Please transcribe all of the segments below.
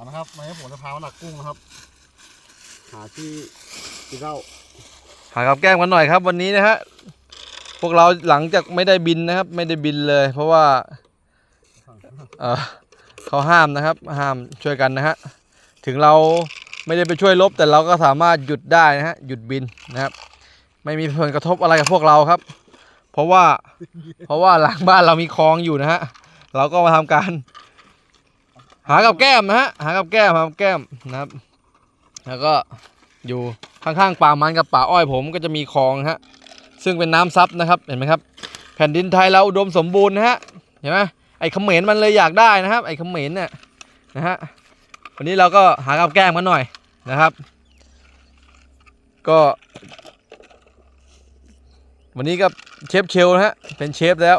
เอานะครับวันนี้ผมจะพามาดักกุ้งนะครับ หาที่ที่เข้าหากับแก้มกันหน่อยครับวันนี้นะฮะพวกเราหลังจากไม่ได้บินนะครับ ไม่ได้บินเลย เพราะว่าเออเขาห้ามนะครับ ห้ามช่วยกันนะฮะถึงเราไม่ได้ไปช่วยลบ แต่เราก็สามารถหยุดได้นะฮะหยุดบินนะครับ ไม่มีผลกระทบอะไรกับพวกเราครับ เพราะว่าเพราะว่าหลังบ้านเรามีคลองอยู่นะฮะเราก็มาทำการ หากับแก้มนะฮะหากับแก้มหากับแก้มนะครับ แล้วก็อยู่ข้างๆป่ามันกับป่าอ้อยผมก็จะมีคลองฮะซึ่งเป็นน้ำซับนะครับเห็นไหมครับแผ่นดินไทยเราอุดมสมบูรณ์นะฮะเห็นไหมไอ้เขมรมันเลยอยากได้นะครับ ไอ้เขมรเนี่ยนะฮะวันนี้เราก็หากับแก้มกันหน่อยนะครับ ก็ วันนี้ก็เชฟเชลนะฮะเป็นเชฟแล้ว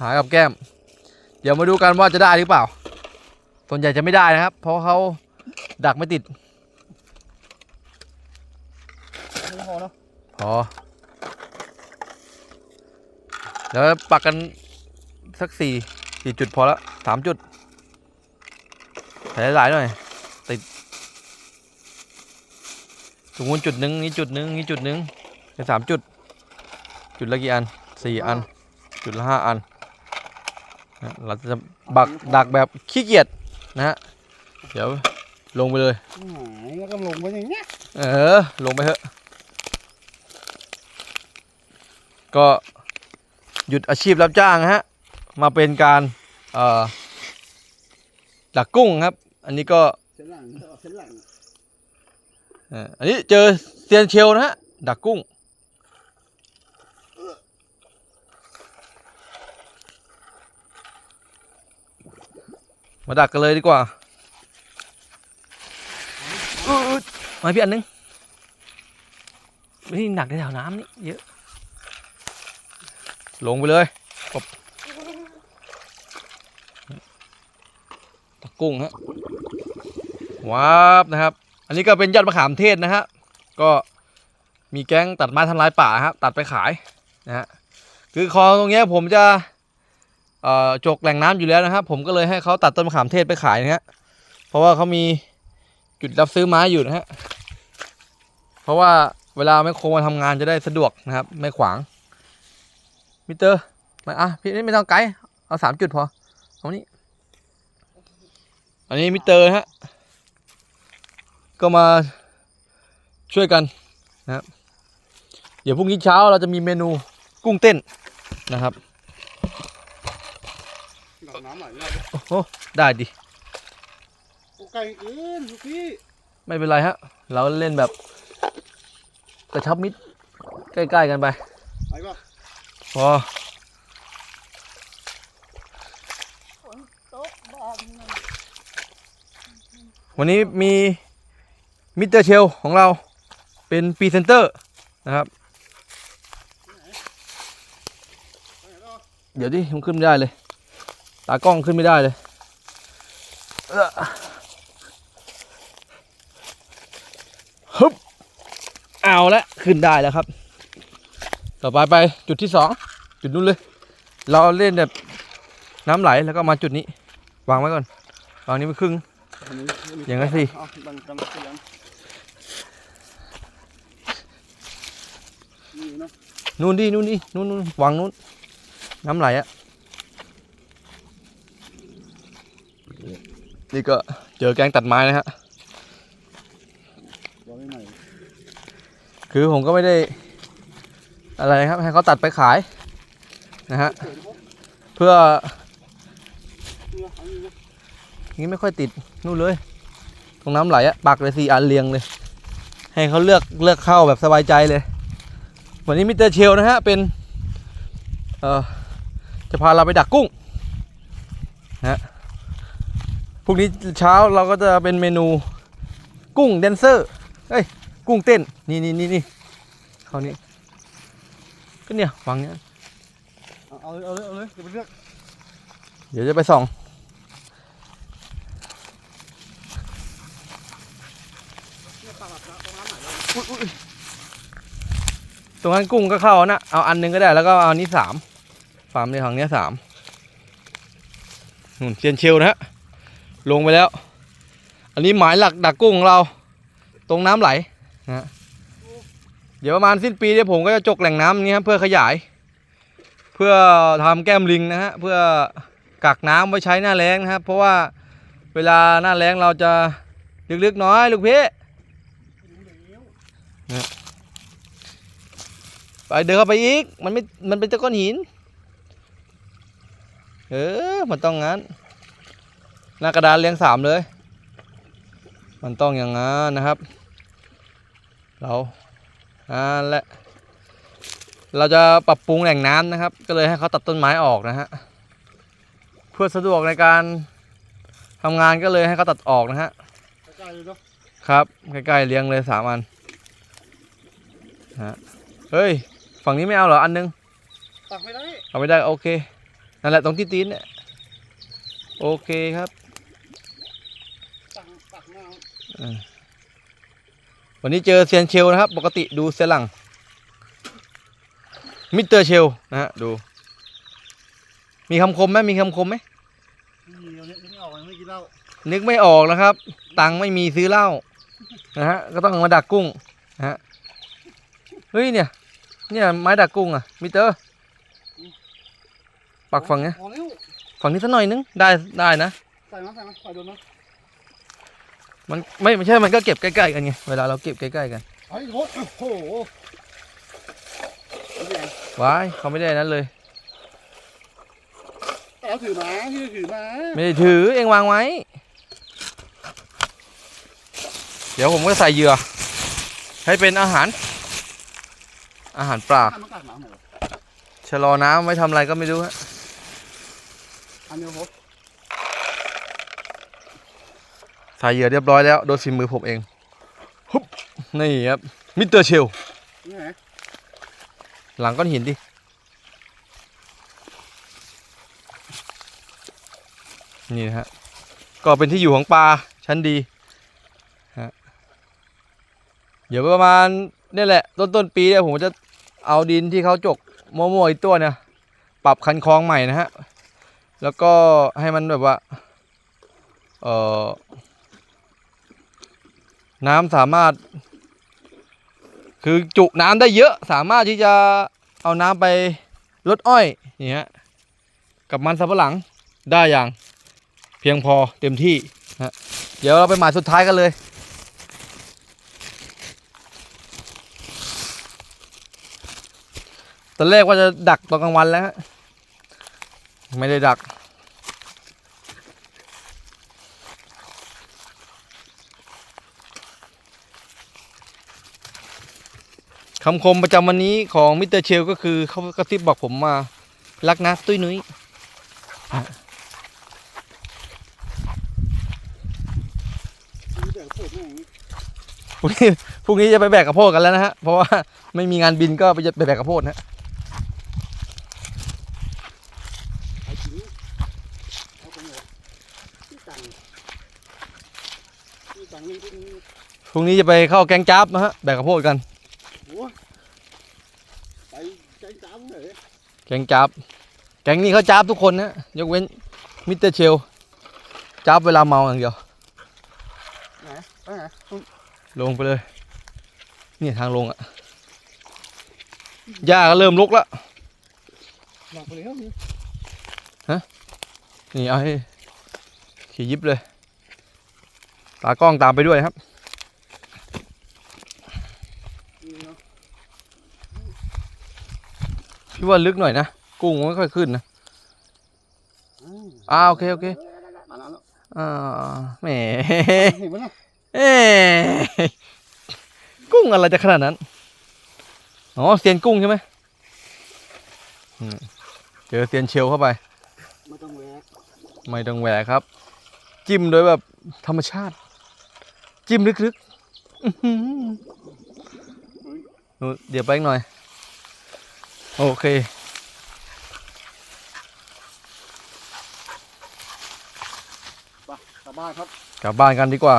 หากับแก้ม เดี๋ยวมาดูกันว่าจะได้หรือเปล่า ส่วนใหญ่จะไม่ได้นะครับ เพราะเขาดักไม่ติดไม่พอเนาะพอเดี๋ยวปักกันสักสี่สี่จุดพอละสามจุดใส่หลายๆหน่อย ติดตรงนู้นจุดหนึ่งนี่จุดหนึ่งนี่จุดหนึ่งเป็นสามจุด จุดละกี่อันสี่อัน จุดละห้าอันนะเราจะบักดักแบบขี้เกียจ นะฮะเดี๋ยวลงไปเลยหายแล้วก็ลงไปอย่างเงี้ยเออ ลงไปเถอะ ก็หยุดอาชีพรับจ้างฮะ มาเป็นการเอ่อดักกุ้งครับ อันนี้ก็เส้นหลังเอาเส้นหลังเอ่ออันนี้เจอเซียนเชลนะฮะ ดักกุ้ง มาดักกันเลยดีกว่าอุ๊ยๆมาพี่อันนึงนี่หนักในแถวน้ำนี่เยอะ ลงไปเลยปบตักกุ้งฮะว้าบนะครับ อันนี้ก็เป็นยอดมะขามเทศนะฮะ ก็มีแก๊งตัดไม้ทำลายป่าครับตัดไปขายนะฮะ คือคลองตรงนี้ผมจะ จกแหล่งน้ำอยู่แล้วนะครับ ผมก็เลยให้เขาตัดต้นมะขามเทศไปขายนะฮะเพราะว่าเขามีจุดรับซื้อไม้อยู่นะฮะเพราะว่าเวลาแม่โครมาทำงานจะได้สะดวกนะครับ ไม่ขวางมิเตอร์มาอะพี่นี่ไม่ต้องไกด์เอาสามจุดพอเอานี้อันนี้มิเตอร์ฮะก็มาช่วยกันนะครับเดี๋ยวพรุ่งนี้เช้าเราจะมีเมนูกุ้งเต้นนะครับ ดอกน้ำไหลเลยโอ้โหได้ดิโอ้ไก่อื่นลูกพี่ไม่เป็นไรฮะ เราเล่นแบบกระชับมิตรใกล้ๆกันไปไปป่ะพอโต๊ะแบบนั้นวันนี้มีมิสเตอร์เชลของเราเป็นพรีเซนเตอร์นะครับไปไหนต่อเดี๋ยวดิมันขึ้นไม่ได้เลย ตากล้องขึ้นไม่ได้เลยฮึบเอาละขึ้นได้แล้วครับ ต่อไปไปจุดที่สองจุดนู้นเลย เราเล่นแบบน้ำไหลแล้วก็มาจุดนี้ วางไว้ก่อน วางนี้ไปครึ่ง อย่างนั้นสิเงดังเสียงนี่เนาะนู่นดินู่นดินู่นนู่นวางนู่นน้ำไหลอะ นี่ก็เจอแกงตัดไม้นะฮะคือผมก็ไม่ได้ อะไรครับ ให้เขาตัดไปขายนะฮะเพื่อนี้ไม่ค่อยติดนู่นเลย ตรงน้ำไหลอะปักเลยสี่อันเรียงเลย ให้เขาเลือกเลือกเข้าแบบสบายใจเลย วันนี้มิสเตอร์เชลนะฮะเป็นเอ่อจะพาเราไปดักกุ้งนะฮะ พรุ่งนี้เช้าเราก็จะเป็นเมนูกุ้งแดนเซอร์เอ้ยกุ้งเต้นนี่นี่นี่นี่เขานี่ก็เนี่ยวางเนี้ยเอาเอาเลยเอาเลยเอาเลยเดี๋ยวไปเลือกเดี๋ยวจะไปส่องเนี่ยปลาหลับนะตรงน้ำไหลเลยตรงนั้นกุ้งก็เข้านะเอาอันหนึงก็ได้แล้วก็เอาอันนี้สามฟาร์มในถังเนี้ยสามนู่นเซียนเชลนะฮะ ลงไปแล้ว อันนี้หมายหลักดักกุ้งของเรา ตรงน้ำไหลนะเดี๋ยวประมาณสิ้นปีเนี่ยผมก็จะจกแหล่งน้ำนี้ครับเพื่อขยาย เพื่อทำแก้มลิงนะฮะเพื่อกักน้ำไว้ใช้หน้าแล้งนะครับ เพราะว่าเวลาหน้าแล้งเราจะลึกๆน้อยลูกพี่ไปเดินเข้าไปอีก มันไม่ มันเป็นตะก้อนหิน เออ มันต้องงั้น หน้ากระดานเรียงสามเลย มันต้องอย่างนั้นนะครับ เราอ่าแหละ เราจะปรับปรุงแหล่งน้ำนะครับ ก็เลยให้เขาตัดต้นไม้ออกนะฮะเพื่อสะดวกในการทำงานก็เลยให้เขาตัดออกนะฮะใกล้ๆเลยเนาะครับใกล้ๆเลี้ยงเลยสามอันฮะเฮ้ยฝั่งนี้ไม่เอาเหรออันนึงตักไม่ได้เอาไม่ได้โอเคนั่นแหละตรงที่ตีนเนี่ยโอเคครับ ตักตักไม่เอา วันนี้เจอเซียนเชลนะครับ ปกติดูเซียนหลังมิสเตอร์เชลนะฮะดู มีคำคมไหมมีคำคมไหมนี่เอาเนี่ยนี่ออกมาไม่กินเหล้านึกไม่ออกแล้วครับ ตังค์ไม่มีซื้อเหล้านะฮะก็ต้องเอามาดักกุ้งนะฮะเฮ้ยเนี่ย เนี่ยไม้ดักกุ้งอะมิสเตอร์ปักฝั่งเนี้ยพอแล้วฝั่งนี้สักหน่อยนึงได้ได้นะใส่มาใส่มาใส่โดนมา มันไม่ไม่ใช่ มันก็เก็บใกล้ๆกันไง เวลาเราเก็บใกล้ๆกันไอ้โหโอ้โหนี่ไงว้ายเขาไม่ได้นั้นเลยแต่เอาถือมาที่ถือมา ไม่ได้ถือเองวางไว้ เดี๋ยวผมก็ใส่เหยื่อ ให้เป็นอาหาร อาหารปลาทำมากัดหมาหน่อยชะลอน้ำไว้ทำอะไรก็ไม่รู้ฮะอันเดียวพบ ใส่เหยื่อเรียบร้อยแล้วโดยฝีมือผมเองฮึบนี่ครับมิสเตอร์เชลหลังก้อนหินดินี่นะฮะก็เป็นที่อยู่ของปลาชั้นดีฮะเดี๋ยวประมาณนี่แหละ ต้นต้นปีเนี่ยผมจะเอาดินที่เขาจกมั่วๆอีกตัวเนี่ยปรับคันคลองใหม่นะฮะ แล้วก็ให้มันแบบว่า เอ่อ น้ำสามารถ คือจุน้ำได้เยอะสามารถที่จะเอาน้ำไปลดอ้อยนี่ฮะกับมันสำปะหลังได้อย่างเพียงพอเต็มที่ฮะเดี๋ยวเราไปหมายสุดท้ายกันเลยตอนแรกว่าจะดักตอนกลางวันแล้วฮะไม่ได้ดัก คำคมประจำวันนี้ของมิสเตอร์เชลก็คือเขากระซิบบอกผมมา รักนะตุ้ยนุ้ยพรุ่งนี้พรุ่งนี้จะไปแบกกระโพดกันแล้วนะฮะ เพราะว่าไม่มีงานบินก็ไปจะไปแบกกระโพดนะไอ้ชิ้นเอาตรงไหนที่ตังที่ตังนี่ที่นี่พรุ่งนี้จะไปเข้าแกงจับนะฮะ แบกกระโพดกัน โอ้ยไปใจจ้ำเลย แกงจับ แกงนี้เขาจับทุกคนนะยกเว้นมิสเตอร์เชลจับเวลาเมาอย่างเดียวไหนไปไหนลงไปเลย เนี่ยทางลงอะหญ้าก็เริ่มลุกแล้วหลังไปแล้วนี่นี่เอาให้ขี่ยิบเลย ตากล้องตามไปด้วยครับ นี่เนาะ พี่ว่าลึกหน่อยนะ กุ้งไม่ค่อยขึ้นนะอ่าโอเคโอเคมาแล้วอ่าแหมเห็นไหมล่ะเอ้ยกุ้งอะไรจะขนาดนั้น อ๋อเซียนกุ้งใช่ไหมอืมเจอเซียนเชลเข้าไป ไม่ต้องแหวกไม่ต้องแหวกครับ จิ้มโดยแบบธรรมชาติ จิ้มลึกๆอื้อหือนู่นเดี๋ยวไปอีกหน่อย โอเค ไปกลับบ้านครับกลับบ้านกันดีกว่า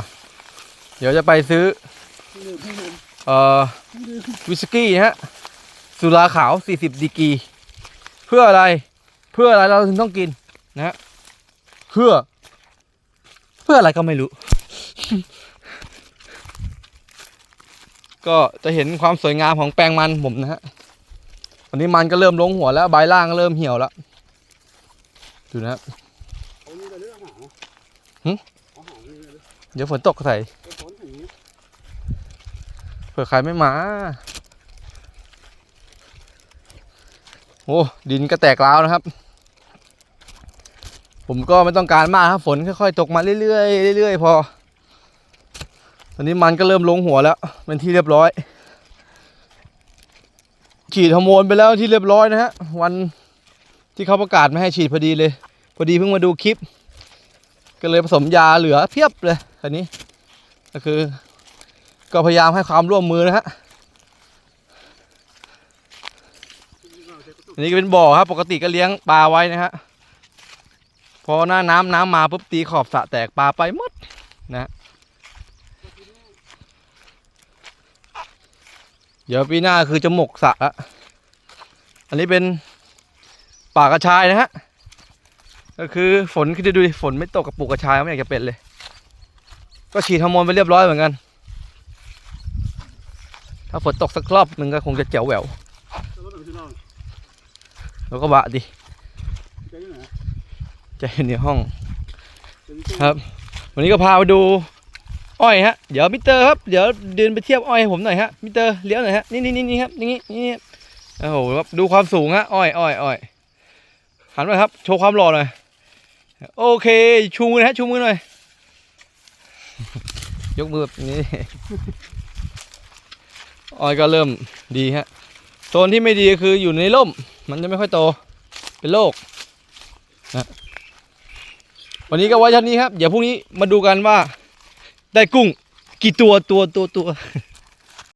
เดี๋ยวจะไปซื้อ ที่หนึ่งที่หนึ่งเอ่อ ที่หนึ่งวิสกี้นะฮะ สุราขาว 40ดีกรีเพื่ออะไร เพื่ออะไรเราถึงต้องกินนะฮะเพื่อ เพื่ออะไรก็ไม่รู้ ก็จะเห็นความสวยงามของแปลงมันผมนะฮะ วันนี้มันก็เริ่มลงหัวแล้วใบล่างก็เริ่มเหี่ยวแล้วดูนะครับเยองอาหารหึเอาอาหารนี่เลยเดี๋ยวฝนตกใส่ไถเผื่อใครไม่มา โอ้ดินก็แตกร้าวนะครับ ผมก็ไม่ต้องการมากครับฝนค่อยๆตกมาเรื่อยๆเรื่อยๆพอ ตอนนี้มันก็เริ่มลงหัวแล้ว เป็นที่เรียบร้อย ฉีดฮอร์โมนไปแล้วที่เรียบร้อยนะฮะ วันที่เขาประกาศไม่ให้ฉีดพอดีเลย พอดีเพิ่งมาดูคลิป ก็เลยผสมยาเหลือเพียบเลยคันนี้ ก็คือ ก็พยายามให้ความร่วมมือนะฮะอันนี้ก็เป็นบ่อครับ ปกติก็เลี้ยงปลาไว้นะฮะพอหน้าน้ำน้ำมาปุ๊บตีขอบสะแตกปลาไปหมดนะฮะ เดี๋ยวปีหน้าคือจะหมกสระละอันนี้เป็นป่ากระชายนะฮะ ก็คือฝนคือดูดิฝนไม่ตกกับปลูกกระชายไม่อยากจะเป็นเลย ก็ฉีดฮอร์โมนไปเรียบร้อยเหมือนกัน ถ้าฝนตกสักรอบหนึ่งก็คงจะเจ๋วแหววแล้วก็ถึงที่นอนแล้วก็บะดิใจที่ไหนใจอยู่ในห้องจะมีตู้ครับ วันนี้ก็พาไปดู อ้อยฮะเดี๋ยวมิเตอร์ครับเดี๋ยวเดินไปเทียบอ้อยให้ผมหน่อยฮะมิเตอร์เลี้ยวหน่อยฮะนี่นี่นี่ครับนี่นี่นี่โอ้โหครับดูความสูงฮะอ้อยอ้อยอ้อยหันมาครับ โชว์ความหล่อหน่อยโอเคชูมือฮะชูมือหน่อย ยกมือแบบนี้อ้อยก็เริ่มดีฮะโซนที่ไม่ดีคืออยู่ในร่ม มันจะไม่ค่อยโตเป็นโรคนะวันนี้ก็ไว้เท่านี้ครับ เดี๋ยวพรุ่งนี้มาดูกันว่า ได้กุ้ง กี่ตัวตัวตัวตัว